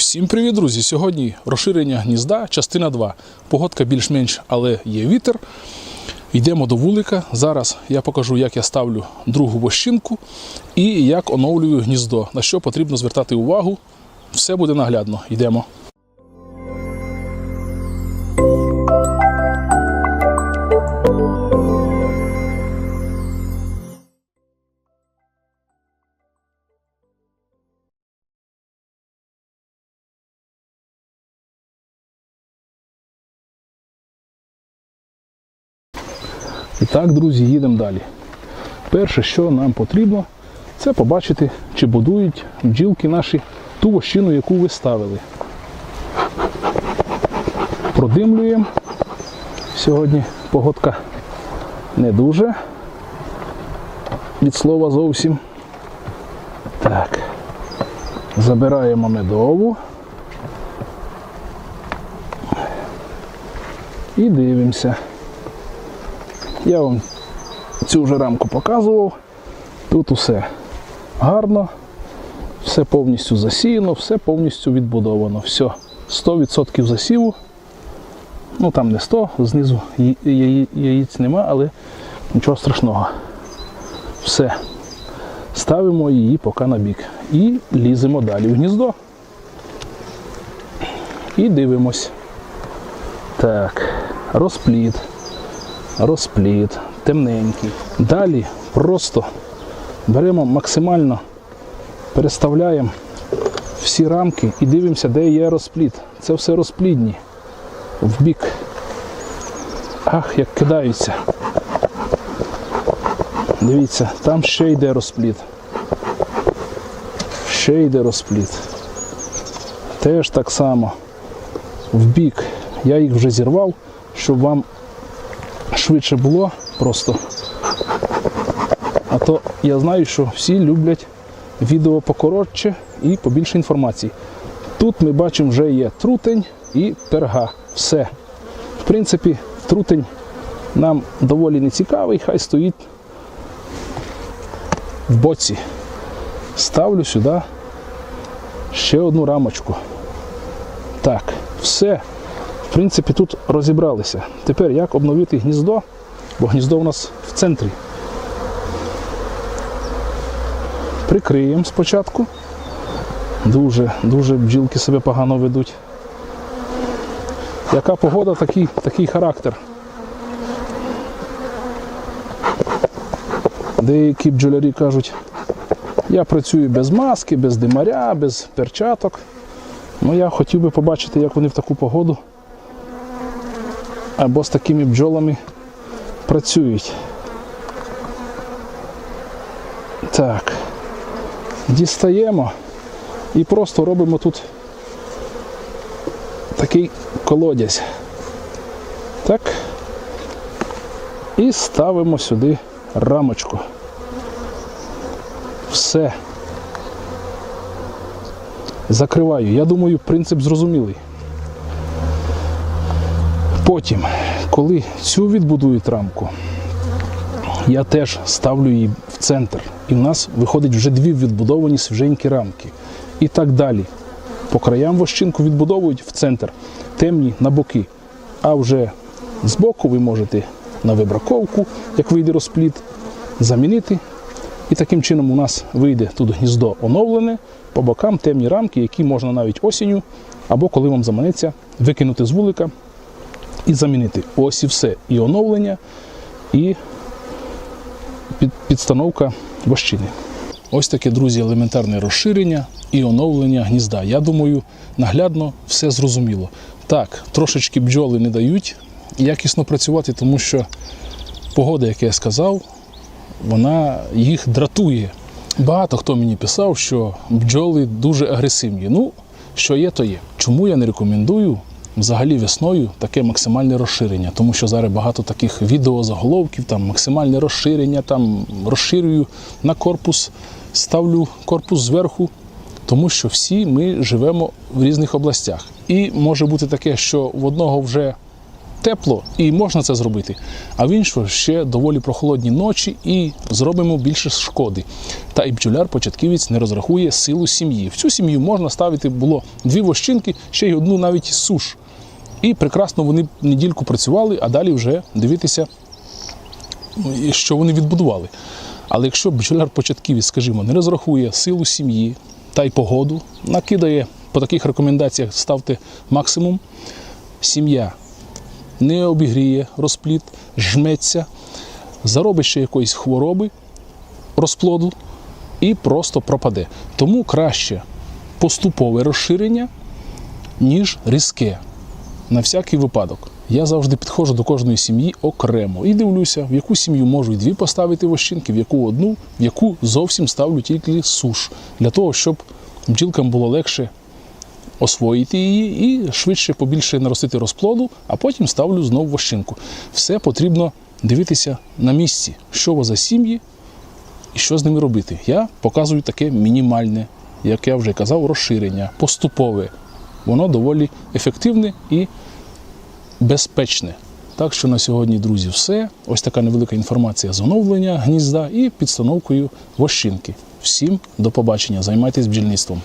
Всім привіт, друзі! Сьогодні розширення гнізда, частина 2. Погодка більш-менш, але є вітер. Йдемо до вулика. Зараз я покажу, як я ставлю другу вощинку і як оновлюю гніздо. На що потрібно звертати увагу. Все буде наглядно. Йдемо. І так, друзі, їдемо далі. Перше, що нам потрібно, це побачити, чи будують бджілки наші ту вощину, яку ви ставили. Продимлюємо. Сьогодні погодка не дуже. Від слова зовсім. Так. Забираємо медову. І дивимося. Я вам цю вже рамку показував. Тут усе гарно, все повністю засіяно, все повністю відбудовано. Все, 100% засіву. Ну там не 100, знизу яєць нема, але нічого страшного. Все. Ставимо її поки на бік. І ліземо далі в гніздо. І дивимось. Так, розплід розплід, темненький. Далі просто беремо максимально, переставляємо всі рамки і дивимося, де є розплід. Це все розплідні. В бік. Ах, як кидаються. Дивіться, там ще йде розплід. Ще йде розплід. Теж так само. В бік. Я їх вже зірвав, щоб вам швидше було просто. А то я знаю, що всі люблять відео покоротше і побільше інформації. Тут ми бачимо, вже є трутень і перга. Все. В принципі, трутень нам доволі не цікавий, хай стоїть в боці. Ставлю сюди ще одну рамочку. Так, все. В принципі, тут розібралися. Тепер як обновити гніздо, бо гніздо у нас в центрі. Прикриємо спочатку. Дуже, дуже бджілки себе погано ведуть. Яка погода, такий, такий характер. Деякі бджолярі кажуть, я працюю без маски, без димаря, без перчаток. Ну я хотів би побачити, як вони в таку погоду або з такими бджолами працюють. Так. Дістаємо і просто робимо тут такий колодязь. Так. І ставимо сюди рамочку. Все. Закриваю. Я думаю, принцип зрозумілий. Потім, коли цю відбудують рамку, я теж ставлю її в центр. І в нас виходить вже дві відбудовані свіженькі рамки. І так далі. По краям вощинку відбудовують в центр, темні на боки. А вже з боку ви можете на вибраковку, як вийде розплід, замінити. І таким чином у нас вийде тут гніздо оновлене, по бокам темні рамки, які можна навіть осінню, або коли вам заманеться, викинути з вулика і замінити. Ось і все. І оновлення, і підстановка вощини. Ось таке, друзі, елементарне розширення і оновлення гнізда. Я думаю, наглядно все зрозуміло. Так, трошечки бджоли не дають якісно працювати, тому що погода, як я сказав, вона їх дратує. Багато хто мені писав, що бджоли дуже агресивні. Ну, що є, то є. Чому я не рекомендую взагалі весною таке максимальне розширення? Тому що зараз багато таких відеозаголовків, там максимальне розширення, там розширюю на корпус, ставлю корпус зверху, тому що всі ми живемо в різних областях. І може бути таке, що в одного вже тепло і можна це зробити. А в іншого ще доволі прохолодні ночі і зробимо більше шкоди. Та і бджоляр-початківець не розрахує силу сім'ї. В цю сім'ю можна ставити було дві вощинки, ще й одну навіть суш. І прекрасно вони недільку працювали, а далі вже дивитися, ну, що вони відбудували. Але якщо бджоляр-початківець, скажімо, не розрахує силу сім'ї та й погоду, накидає по таких рекомендаціях ставте максимум, сім'я не обігріє розплід, жметься, заробить ще якоїсь хвороби розплоду і просто пропаде. Тому краще поступове розширення, ніж різке. На всякий випадок. Я завжди підходжу до кожної сім'ї окремо і дивлюся, в яку сім'ю можу і дві поставити вощинки, в яку одну, в яку зовсім ставлю тільки суш, для того, щоб бджілкам було легше освоїти її і швидше побільше наростити розплоду, а потім ставлю знову вощинку. Все потрібно дивитися на місці, що ви за сім'ї і що з ними робити. Я показую таке мінімальне, як я вже казав, розширення, поступове. Воно доволі ефективне і безпечне. Так що на сьогодні, друзі, все. Ось така невелика інформація з оновлення гнізда і підстановкою вощинки. Всім до побачення. Займайтесь бджільництвом.